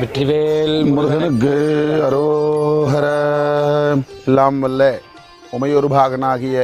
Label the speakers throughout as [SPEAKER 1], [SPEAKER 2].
[SPEAKER 1] வெற்றிவேல்
[SPEAKER 2] முருகனுக்கு அரோஹர. எல்லாம் வல்ல உமையொரு பாகனாகிய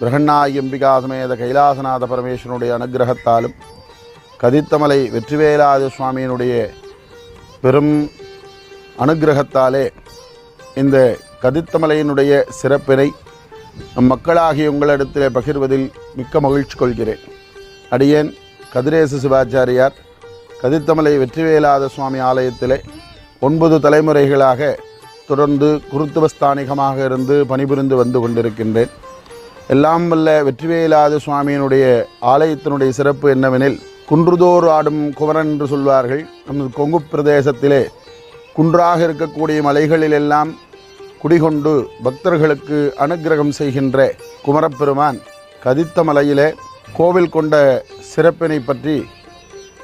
[SPEAKER 2] பிரகண்ணாய் எம்பிகா சமேத கைலாசநாத பரமேஸ்வரனுடைய அனுகிரகத்தாலும் கதித்தமலை வெற்றிவேலாத சுவாமியினுடைய பெரும் அனுகிரகத்தாலே இந்த கதித்தமலையினுடைய சிறப்பினை நம் மக்களாகிய உங்களிடத்திலே பகிர்வதில் மிக்க மகிழ்ச்சி கொள்கிறேன். அடியேன் கதிரேசு சிவாச்சாரியார் கதித்தமலை வெற்றிவேலாத சுவாமி ஆலயத்திலே ஒன்பது தலைமுறைகளாக தொடர்ந்து குருத்துவஸ்தானிகமாக இருந்து பணிபுரிந்து வந்து கொண்டிருக்கின்றேன். எல்லாம் வல்ல வெற்றிவேலாத சுவாமியினுடைய ஆலயத்தினுடைய சிறப்பு என்னவெனில் குன்றுதோறு ஆடும் குமரன் என்று சொல்வார்கள். நமது கொங்கு பிரதேசத்திலே குன்றாக இருக்கக்கூடிய மலைகளிலெல்லாம் குடிகொண்டு பக்தர்களுக்கு அனுக்கிரகம் செய்கின்ற குமரப்பெருமான் கதித்த மலையிலே கோவில் கொண்ட சிறப்பினை பற்றி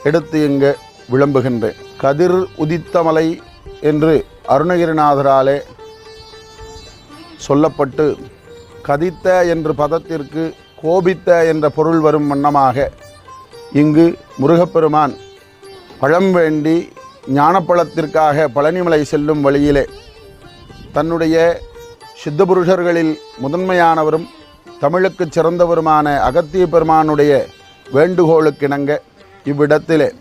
[SPEAKER 2] எடுத்து இங்கு விளம்புகின்றேன். கதிர் உதித்த மலை என்று அருணகிரிநாதராலே சொல்லப்பட்டு கதித்த என்ற பதத்திற்கு கோபித்த என்ற பொருள் வரும் வண்ணமாக இங்கு முருகப்பெருமான் பழம் வேண்டி ஞானப்பழத்திற்காக பழனிமலை செல்லும் வழியிலே தன்னுடைய சித்த புருஷர்களில் முதன்மையானவரும் தமிழுக்கு சிறந்தவருமான அகத்திய பெருமானுடைய வேண்டுகோளுக்கிணங்க இவ்விடத்திலே.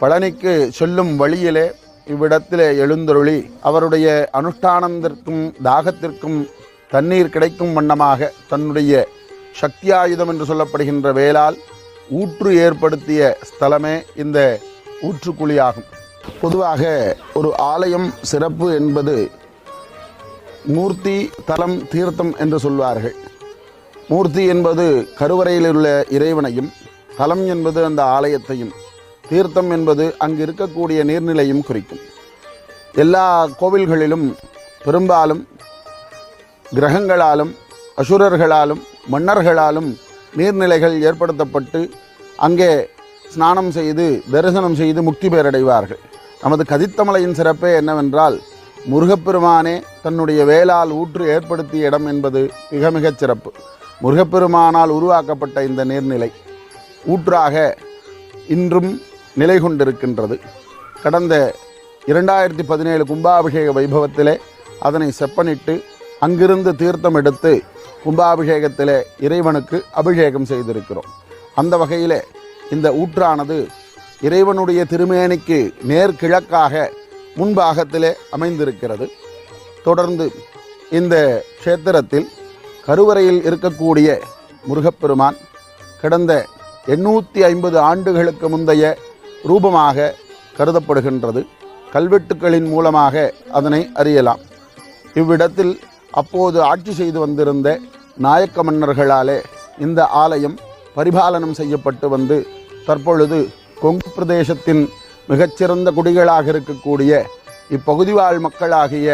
[SPEAKER 2] பழனிக்கு செல்லும் வழியிலே இவ்விடத்திலே எழுந்தருளி அவருடைய அனுஷ்டானத்திற்கும் தாகத்திற்கும் தண்ணீர் கிடைக்கும் வண்ணமாக தன்னுடைய சக்தியாயுதம் என்று சொல்லப்படுகின்ற வேளால் ஊற்று ஏற்படுத்திய ஸ்தலமே இந்த ஊற்றுக்குழியாகும். பொதுவாக ஒரு ஆலயம் சிறப்பு என்பது மூர்த்தி தலம் தீர்த்தம் என்று சொல்வார்கள். மூர்த்தி என்பது கருவறையில் உள்ள இறைவனையும் தலம் என்பது அந்த ஆலயத்தையும் தீர்த்தம் என்பது அங்கு இருக்கக்கூடிய நீர்நிலையும் குறிக்கும். எல்லா கோவில்களிலும் பெரும்பாலும் கிரகங்களாலும் அசுரர்களாலும் மன்னர்களாலும் நீர்நிலைகள் ஏற்படுத்தப்பட்டு அங்கே ஸ்நானம் செய்து தரிசனம் செய்து முக்தி பெயரடைவார்கள் நமது கதித்தமலையின் சிறப்பே என்னவென்றால் முருகப்பெருமானே தன்னுடைய வேளால் ஊற்று ஏற்படுத்திய இடம் என்பது மிக மிகச் சிறப்பு. முருகப்பெருமானால் உருவாக்கப்பட்ட இந்த நீர்நிலை. ஊற்றாக இன்றும் நிலை கொண்டிருக்கின்றது கடந்த இரண்டாயிரத்தி பதினேழு கும்பாபிஷேக வைபவத்திலே அதனை செப்பனிட்டு அங்கிருந்து தீர்த்தம் எடுத்து கும்பாபிஷேகத்திலே இறைவனுக்கு அபிஷேகம் செய்திருக்கிறோம். அந்த வகையில் இந்த ஊற்றானது இறைவனுடைய திருமேனிக்கு நேர்கிழக்காக முன்பாகத்திலே அமைந்திருக்கிறது. தொடர்ந்து இந்த க்ஷேத்திரத்தில் கருவறையில் இருக்கக்கூடிய முருகப்பெருமான் கடந்த எண்ணூற்றி ஐம்பது ஆண்டுகளுக்கு முந்தைய ரூபமாக கருதப்படுகின்றது. கல்வெட்டுக்களின் மூலமாக அதனை அறியலாம். இவ்விடத்தில் அப்போது ஆட்சி செய்து வந்திருந்த நாயக்க மன்னர்களாலே இந்த ஆலயம் பரிபாலனம் செய்யப்பட்டு வந்து தற்பொழுது கொங்கு பிரதேசத்தின் மிகச்சிறந்த குடிகளாக இருக்கக்கூடிய இப்பகுதி வாழ் மக்களாகிய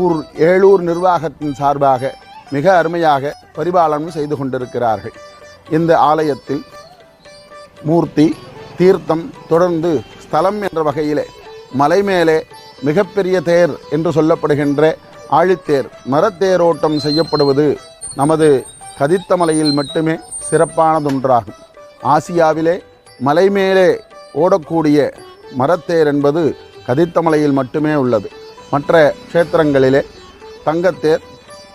[SPEAKER 2] ஊர் ஏழூர் நிர்வாகத்தின் சார்பாக மிக அருமையாக பரிபாலனம் செய்து கொண்டிருக்கிறார்கள். இந்த ஆலயத்தில் மூர்த்தி தீர்த்தம் தொடர்ந்து ஸ்தலம் என்ற வகையிலே மலை மேலே மிகப்பெரிய தேர் என்று சொல்லப்படுகின்ற ஆழித்தேர் மரத்தேரோட்டம் செய்யப்படுவது நமது கதித்தமலையில் மட்டுமே சிறப்பானதொன்றாகும். ஆசியாவிலே மலை மேலே ஓடக்கூடிய மரத்தேர் என்பது கதித்தமலையில் மட்டுமே உள்ளது. மற்ற க்ஷேத்திரங்களிலே தங்கத்தேர்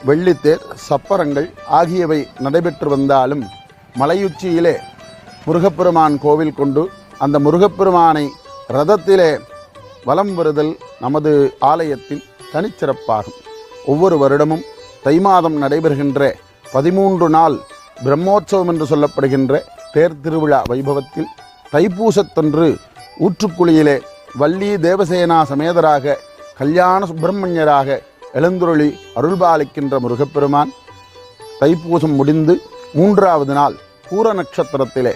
[SPEAKER 2] வெள்ளித்தேர் சப்பரங்கள் ஆகியவை நடைபெற்று வந்தாலும் மலையுச்சியிலே முருகப்பெருமான் கோவில் கொண்டு அந்த முருகப்பெருமானை ரதத்திலே வலம் வருதல் நமது ஆலயத்தின் தனிச்சிறப்பாகும். ஒவ்வொரு வருடமும் தை மாதம் நடைபெறுகின்ற பதிமூன்று நாள் பிரம்மோற்சவம் என்று சொல்லப்படுகின்ற தேர் திருவிழா வைபவத்தில் தைப்பூசத்தன்று ஊற்றுக்குழியிலே வள்ளி தேவசேனா சமேதராக கல்யாண சுப்பிரமணியராக எழுந்துருளி அருள்பாலிக்கின்ற முருகப்பெருமான் தைப்பூசம் முடிந்து மூன்றாவது நாள் பூர நட்சத்திரத்திலே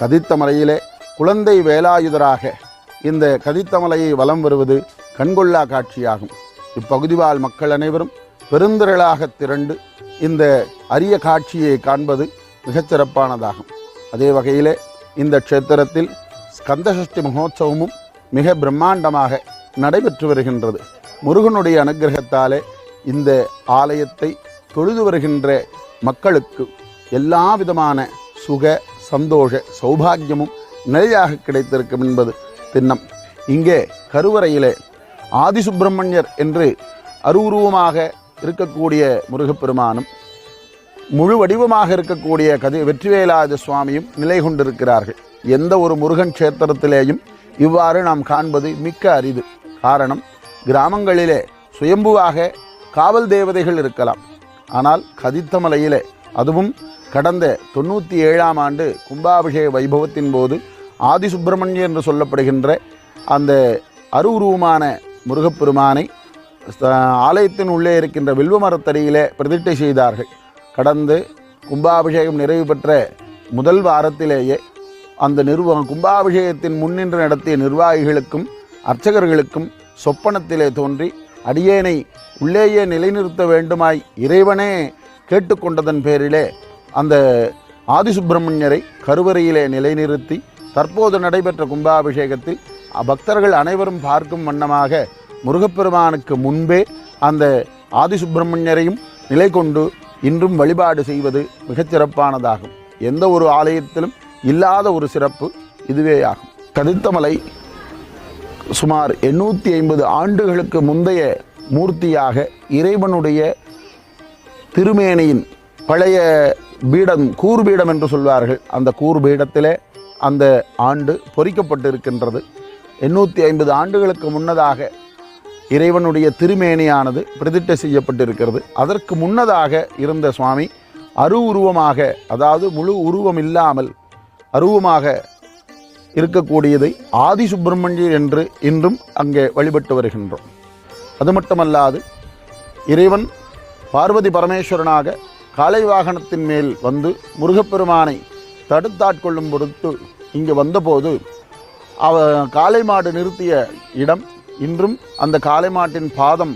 [SPEAKER 2] கதித்தமலையிலே குழந்தை வேலாயுதராக இந்த கதித்தமலையை வலம் வருவது கண்கொள்ளா காட்சியாகும். இப்பகுதிவாழ் மக்கள் அனைவரும் பெருந்திரளாக திரண்டு இந்த அரிய காட்சியை காண்பது மிகச்சிறப்பானதாகும் அதே வகையிலே இந்த க்ஷேத்திரத்தில் ஸ்கந்தசஷ்டி மகோத்சவமும் மிக பிரம்மாண்டமாக நடைபெற்று வருகின்றது. முருகனுடைய அனுகிரகத்தாலே இந்த ஆலயத்தை தொழுது வருகின்ற மக்களுக்கு எல்லா விதமான சுக சந்தோஷ சௌபாகியமும் நிலையாக கிடைத்திருக்கும் என்பது திண்ணம். இங்கே கருவறையிலே ஆதிசுப்பிரமணியர் என்று அருவுருவமாக இருக்கக்கூடிய முருகப்பெருமானும் முழு வடிவமாக இருக்கக்கூடிய கதி வெற்றிவேலாயுத சுவாமியும் நிலை கொண்டிருக்கிறார்கள். எந்த ஒரு முருகன் கஷேத்திரத்திலேயும் இவ்வாறு நாம் காண்பது மிக்க அரிது. காரணம் கிராமங்களிலே சுயம்புவாக காவல் தேவதைகள் இருக்கலாம். ஆனால் கதித்தமலையிலே அதுவும் கடந்த தொண்ணூற்றி ஏழாம் ஆண்டு கும்பாபிஷேக வைபவத்தின் போது ஆதிசுப்பிரமணியர் என்று சொல்லப்படுகின்ற அந்த அருவுருவமான முருகப்பெருமானை ஆலயத்தின் உள்ளே இருக்கின்ற வில்வ மரத்தடியிலே பிரதிஷ்டை செய்தார்கள். கடந்து கும்பாபிஷேகம் நிறைவு பெற்ற முதல் வாரத்திலேயே அந்த நிர்வாகம் கும்பாபிஷேகத்தின் முன்னின்று நடத்திய நிர்வாகிகளுக்கும் அர்ச்சகர்களுக்கும் சொப்பனத்திலே தோன்றி அடியேனை உள்ளேயே நிலைநிறுத்த வேண்டுமாய் இறைவனே கேட்டுக்கொண்டதன் பேரிலே அந்த ஆதிசுப்பிரமணியரை கருவறையிலே நிலைநிறுத்தி தற்போது நடைபெற்ற கும்பாபிஷேகத்தில் பக்தர்கள் அனைவரும் பார்க்கும் வண்ணமாக முருகப்பெருமானுக்கு முன்பே அந்த ஆதிசுப்பிரமணியரையும் நிலை கொண்டு இன்றும் வழிபாடு செய்வது மிகச்சிறப்பானதாகும் எந்த ஒரு ஆலயத்திலும் இல்லாத ஒரு சிறப்பு இதுவே ஆகும் கதிர்த்தமலை சுமார் எண்ணூற்றி ஐம்பது ஆண்டுகளுக்கு முந்தைய மூர்த்தியாக இறைவனுடைய திருமேனியின் பழைய பீடம் கூர்பீடம் என்று சொல்வார்கள். அந்த கூர்பீடத்திலே அந்த ஆண்டு பொறிக்கப்பட்டிருக்கின்றது. எண்ணூற்றி ஐம்பது ஆண்டுகளுக்கு முன்னதாக இறைவனுடைய திருமேனியானது பிரதிட்டை செய்யப்பட்டிருக்கிறது. அதற்கு முன்னதாக இருந்த சுவாமி அரு உருவமாக அதாவது முழு உருவம் இல்லாமல் அருவமாக இருக்கக்கூடியதை ஆதி சுப்பிரமணியர் என்று இன்றும் அங்கே வழிபட்டு வருகின்றோம். அது மட்டுமல்லாது இறைவன் பார்வதி பரமேஸ்வரனாக காலை வாகனத்தின் மேல் வந்து முருகப்பெருமானை தடுத்தாட்கொள்ளும் பொருட்டு இங்கு வந்தபோது அவ காளை மாடு நிறுத்திய இடம் இன்றும் அந்த காளை மாட்டின் பாதம்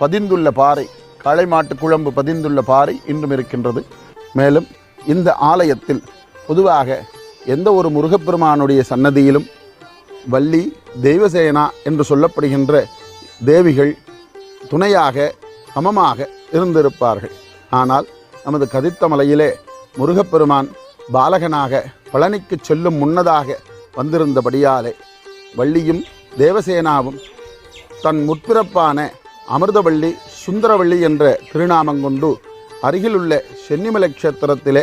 [SPEAKER 2] பதிந்துள்ள பாறை காளை மாட்டு குழம்பு பதிந்துள்ள பாறை இன்றும் இருக்கின்றது. மேலும் இந்த ஆலயத்தில் பொதுவாக எந்த ஒரு முருகப்பெருமானுடைய சன்னதியிலும் வள்ளி தெய்வசேனா என்று சொல்லப்படுகின்ற தேவிகள் துணையாக சமமாக இருந்திருப்பார்கள். ஆனால் நமது கதித்தமலையிலே முருகப்பெருமான் பாலகனாக பழனிக்கு செல்லும் முன்னதாக வந்திருந்தபடியாலே வள்ளியும் தேவசேனாவும் தன் முற்பிறப்பான அமிர்தவள்ளி சுந்தரவள்ளி என்ற திருநாமங்கொண்டு அருகிலுள்ள சென்னிமலை க்ஷேத்திரத்திலே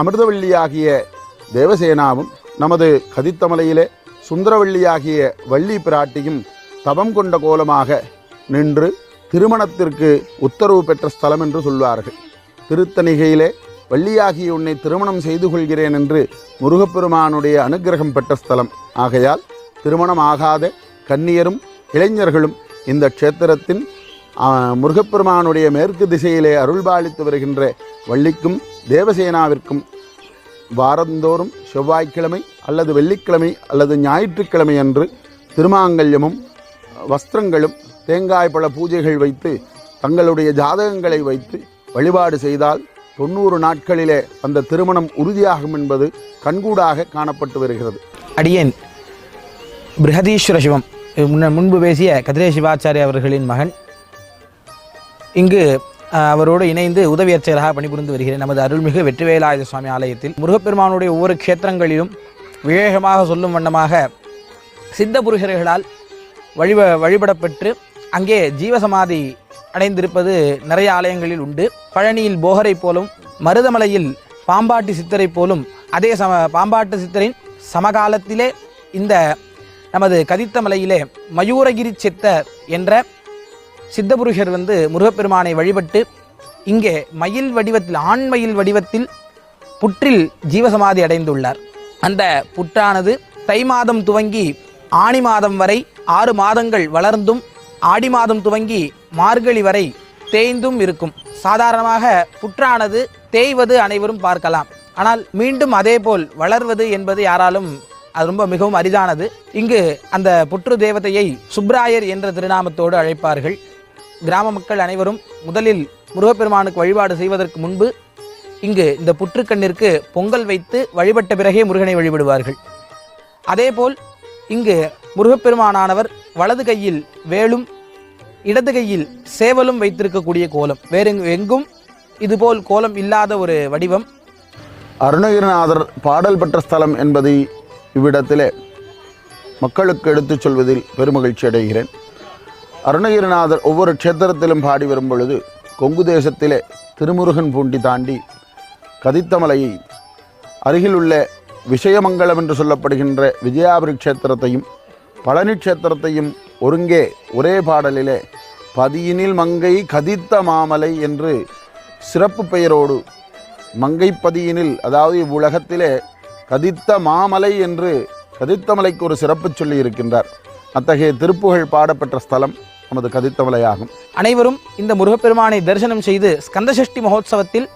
[SPEAKER 2] அமிர்தவள்ளியாகிய தேவசேனாவும் நமது கதித்தமலையிலே சுந்தரவள்ளியாகிய வள்ளி பிராட்டியும் தவம் கொண்ட கோலமாக நின்று திருமணத்திற்கு உத்தரவு பெற்ற ஸ்தலம் என்று சொல்வார்கள். திருத்தணிகையிலே வள்ளியாகிய உன்னை திருமணம் செய்து கொள்கிறேன் என்று முருகப்பெருமானுடைய அனுக்கிரகம் பெற்ற ஸ்தலம். ஆகையால் திருமணம் ஆகாத கன்னியரும் இளைஞர்களும் இந்த க்ஷேத்திரத்தின் முருகப்பெருமானுடைய மேற்கு திசையிலே அருள்பாலித்து வருகின்ற வள்ளிக்கும் தேவசேனாவிற்கும் வாரந்தோறும் செவ்வாய்க்கிழமை அல்லது வெள்ளிக்கிழமை அல்லது ஞாயிற்றுக்கிழமை அன்று திருமாங்கல்யமும் வஸ்திரங்களும் தேங்காய் பழ பூஜைகள் வைத்து தங்களுடைய ஜாதகங்களை வைத்து வழிபாடு செய்தால் தொண்ணூறு நாட்களிலே அந்த திருமணம் உறுதியாகும் என்பது கண்கூடாக காணப்பட்டு வருகிறது.
[SPEAKER 1] அடியேன் பிருகதீஸ்வர சிவம். முன்ன முன்பு பேசிய கதிரே சிவாச்சாரிய அவர்களின் மகன். இங்கு அவரோடு இணைந்து உதவி அர்ச்சகராக பணிபுரிந்து வருகிறேன். நமது அருள்மிகு வெற்றிவேலாயுத சுவாமி ஆலயத்தில். முருகப்பெருமானுடைய ஒவ்வொரு க்ஷேத்திரங்களிலும் விவேகமாக சொல்லும் வண்ணமாக சித்த புருஷர்களால் வழிப வழிபடப்பெற்று அங்கே ஜீவசமாதி அடைந்திருப்பது நிறைய ஆலயங்களில் உண்டு. பழனியில் போகரை போலும் மருதமலையில் பாம்பாட்டி சித்தரை போலும் அதே சம பாம்பாட்டு சித்தரின் சமகாலத்திலே இந்த நமது கதித்தமலையிலே மயூரகிரி சித்தர் என்ற சித்தபுருஷர் வந்து முருகப்பெருமானை வழிபட்டு இங்கே மயில் வடிவத்தில் ஆண் மயில் வடிவத்தில் புற்றில் ஜீவசமாதி அடைந்துள்ளார். அந்த புற்றானது தை மாதம் துவங்கி ஆணி மாதம் வரை ஆறு மாதங்கள் வளர்ந்தும் ஆடி மாதம் துவங்கி மார்கழி வரை தேய்ந்தும் இருக்கும். சாதாரணமாக புற்றானது தேய்வது அனைவரும் பார்க்கலாம். ஆனால் மீண்டும் அதேபோல் வளர்வது என்பது யாராலும் அது ரொம்ப மிகவும் அரிதானது. இங்கு அந்த புற்று தேவதையை சுப்ராயர் என்ற திருநாமத்தோடு அழைப்பார்கள். கிராம மக்கள் அனைவரும் முதலில் முருகப்பெருமானுக்கு வழிபாடு செய்வதற்கு முன்பு இங்கு இந்த புற்றுக்கண்ணிற்கு பொங்கல் வைத்து வழிபட்ட பிறகே முருகனை வழிபடுவார்கள். அதேபோல் இங்கு முருகப்பெருமானானவர் வலது கையில் வேலும் இடது கையில் சேவலும் வைத்திருக்கக்கூடிய கோலம். வேறு எங்கு- எங்கும் இதுபோல் கோலம் இல்லாத ஒரு வடிவம்.
[SPEAKER 2] அருணகிரிநாதர் பாடல் பெற்ற ஸ்தலம் என்பதை இவ்விடத்திலே மக்களுக்கு எடுத்துச் சொல்வதில் பெருமகிழ்ச்சி அடைகிறேன். அருணகிரிநாதர் ஒவ்வொரு க்ஷேத்திரத்திலும் பாடி வரும் பொழுது கொங்கு தேசத்திலே திருமுருகன் பூண்டி தாண்டி கதித்தமலையை அருகிலுள்ள விஷயமங்கலம் என்று சொல்லப்படுகின்ற விஜயாபுரி க்ஷேத்திரத்தையும் பழனி க்ஷேத்திரத்தையும் ஒருங்கே ஒரே பாடலிலே பதியினில் மங்கை கதித்த மாமலை என்று சிறப்பு பெயரோடு மங்கைப்பதியினில் அதாவது இவ்வுலகத்திலே கதித்த மாமலை என்று கதித்தமலைக்கு ஒரு சிறப்பு சொல்லி இருக்கின்றார். அத்தகைய திருப்புகழ் பாடப்பெற்ற ஸ்தலம் நமது கதித்தமலையாகும்.
[SPEAKER 1] அனைவரும் இந்த முருகப்பெருமானை தரிசனம் செய்து ஸ்கந்தசஷ்டி மகோத்சவத்தில்